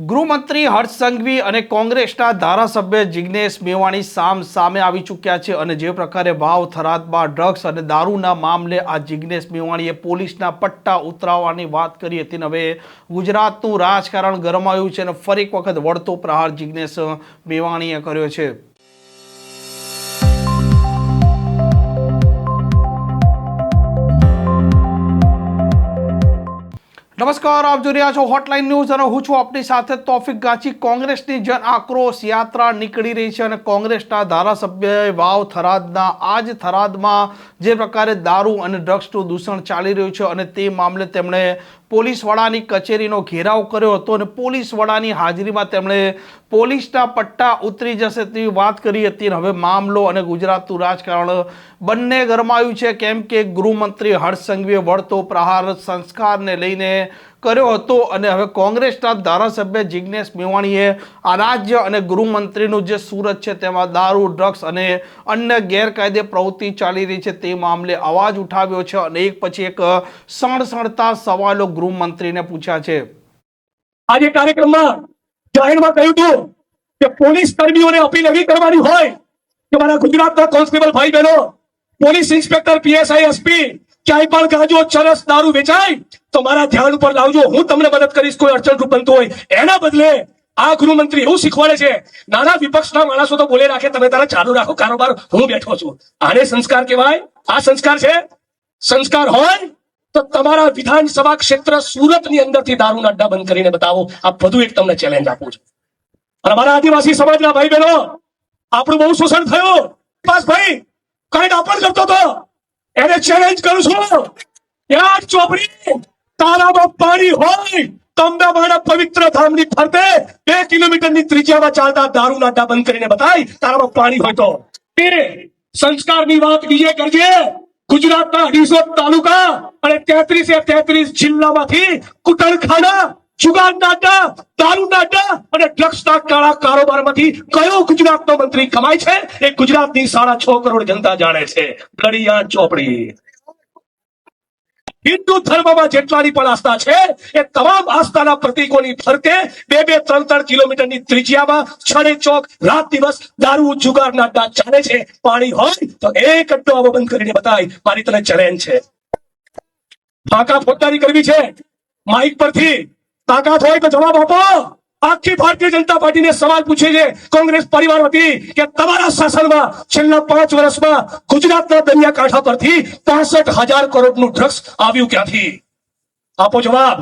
ગૃહમંત્રી હર્ષ સંઘવી અને કોંગ્રેસના ધારાસભ્ય જિગ્નેશ મેવાણી સામ સામે આવી ચૂક્યા છે અને જે પ્રકારે ભાવ થરાદમાં ડ્રગ્સ અને દારૂના મામલે આ જિગ્નેશ મેવાણીએ પોલીસના પટ્ટા ઉતરાવવાની વાત કરી હતી. અને હવે ગુજરાતનું રાજકારણ ગરમાયું છે અને ફરી એક વખત વળતો પ્રહાર જિગ્નેશ મેવાણીએ કર્યો છે. નમસ્કાર, આપ જોઈ રહ્યા છો હોટલાઇન ન્યૂઝ અને હું છું આપની સાથે તોફિક ગાચી કોંગ્રેસની જન આક્રોશ યાત્રા નીકળી રહી છે અને કોંગ્રેસના ધારાસભ્ય વાવ થરાદના, આજ થરાદમાં જે પ્રકારે દારૂ અને ડ્રગ્સનું દૂષણ ચાલી રહ્યું છે અને તે મામલે તેમણે પોલીસ વડાની કચેરીનો ઘેરાવ કર્યો હતો અને પોલીસ વડાની હાજરીમાં તેમણે પોલીસના પટ્ટા ઉતરી જશે તેવી વાત કરી હતી અને હવે મામલો અને ગુજરાતનું રાજકારણ બંને ગરમાયું છે. કેમ કે ગૃહમંત્રી હર્ષ સંઘવીએ વળતો પ્રહાર સંસ્કારને લઈને કર્યો હતો અને હવે કોંગ્રેસના ધારાસભ્ય જિજ્ઞેશ મેવાણીએ આ રાજ્ય અને ગૃહમંત્રીનું જે સુરત છે તેમાં દારૂ, ડ્રગ્સ અને અન્ય ગેરકાયદે પ્રવૃત્તિ ચાલી રહી છે તે મામલે અવાજ ઉઠાવ્યો છે અને એક પછી એક સણસણતા સવાલો ગૃહમંત્રીને પૂછ્યા છે. આજે કાર્યક્રમમાં જાહેરમાં કહ્યું હતું કે પોલીસ કર્મીઓને અપીલ એવી કરવાની હોય કે મારા ગુજરાતના કોન્સ્ટેબલ ભાઈ બહેનો, પોલીસ ઇન્સ્પેક્ટર, પીએસઆઈ, એસપી ક્યાંય પણ ગાજો, ચરસ દારૂ વેચાય. તો મારા ધ્યાન ઉપર લાવજો, હું તમને મદદ કરીશ, કોઈ અડચણરૂપ બનતું હોય. એના બદલે આ ગૃહમંત્રી એવું શીખવાડે છે, નાના વિપક્ષના માણસો તો બોલે રાખે, તમે તારા ચાલુ રાખો કારોબાર, હું બેઠો છું. આને સંસ્કાર કહેવાય? આ સંસ્કાર છે? સંસ્કાર હોય? તો તમારા વિધાનસભા ક્ષેત્ર સુરતની અંદરથી દારૂના અડ્ડા બંધ કરીને બતાવો. આ બધું એક તમને ચેલેન્જ આપું છું. અને અમારા આદિવાસી સમાજના ભાઈ બહેનો આપણું બહુ શોષણ થયું. ભાઈ, કઈ આપણ કરતો હતો? એને ચેલેન્જ કરું છું. ચોપડી તારામાં પાણી હોય તમદાવાના પવિત્ર ધામની ફરતે બે કિલોમીટરની ત્રિજ્યામાં ચાલતા દારૂના અડ્ડા બંધ કરીને બતાય તારામાં પાણી હોય તો. તે સંસ્કારની વાત બીજે કરજે. ગુજરાતના અઢીસો તાલુકા અને તેત્રીસે તેત્રીસ જિલ્લામાંથી કુટણખાના જુગારના અડ્ડા દારૂના અડ્ડા અને હિન્દુ ધર્મમાં જેટલાની પણ આસ્થા છે, એ તમામ આસ્થાના પ્રતીકોની ફરતે બે બે ત્રણ ત્રણ કિલોમીટરની ત્રિજ્યામાં છડે ચોક રાત દિવસ દારૂ જુગારના અડ્ડા ચાલે છે. પાણી હોય તો એક અડ્ડો આવો બંધ કરીને બતાય, મારી તને ચેલેન્જ છે. ફાંકા ફોજદારી કરવી છે. માઇક પરથી તાકાત હોય તો જવાબ આપો. આખી ભારતીય જનતા પાર્ટીને સવાલ પૂછે છે. કોંગ્રેસ પરિવાર વતી કે તમારા શાસનમાં છેલ્લા પાંચ વર્ષમાં ગુજરાતના દરિયાકાંઠા પરથી પાસઠ હજાર કરોડનું ડ્રગ્સ આવ્યું ક્યાંથી? આપો જવાબ.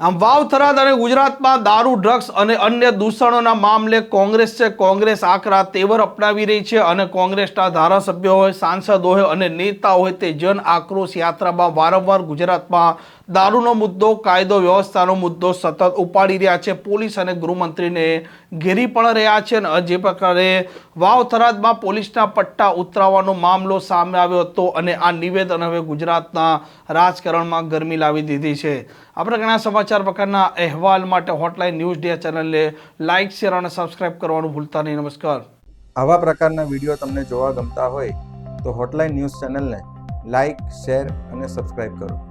આમ વાવ થરાદ અને ગુજરાતમાં દારૂ, ડ્રગ્સ અને અન્ય દૂષણોના મામલે કોંગ્રેસ છે. કોંગ્રેસ આકરા તેવર અપનાવી રહી છે અને કોંગ્રેસના ધારાસભ્યો હોય, સાંસદ હોય અને નેતા હોય તે જન આક્રોશ યાત્રામાં વારંવાર ગુજરાતમાં દારૂનો મુદ્દો, કાયદો, વ્યવસ્થાનો મુદ્દો સતત ઉપાડી રહ્યા છે. પોલીસ અને ગૃહમંત્રીને ઘેરી પણ રહ્યા છે અને જે પ્રકારે વાવ થરાદમાં પોલીસના પટ્ટા ઉતરાવવાનો મામલો સામે આવ્યો હતો અને આ નિવેદન હવે ગુજરાતના રાજકારણમાં ગરમી લાવી દીધી છે. આપણે ઘણા સમાચાર પ્રકારના અહેવાલ માટે હોટલાઇન ન્યૂઝ ડે ચેનલને લાઇક શેર અને સબસ્ક્રાઇબ કરવાનું ભૂલતા નહીં. નમસ્કાર. આવા પ્રકારના વીડિયો તમને જોવા ગમતા હોય તો હોટલાઇન ન્યૂઝ ચેનલને લાઇક શેર અને સબસ્ક્રાઇબ કરો.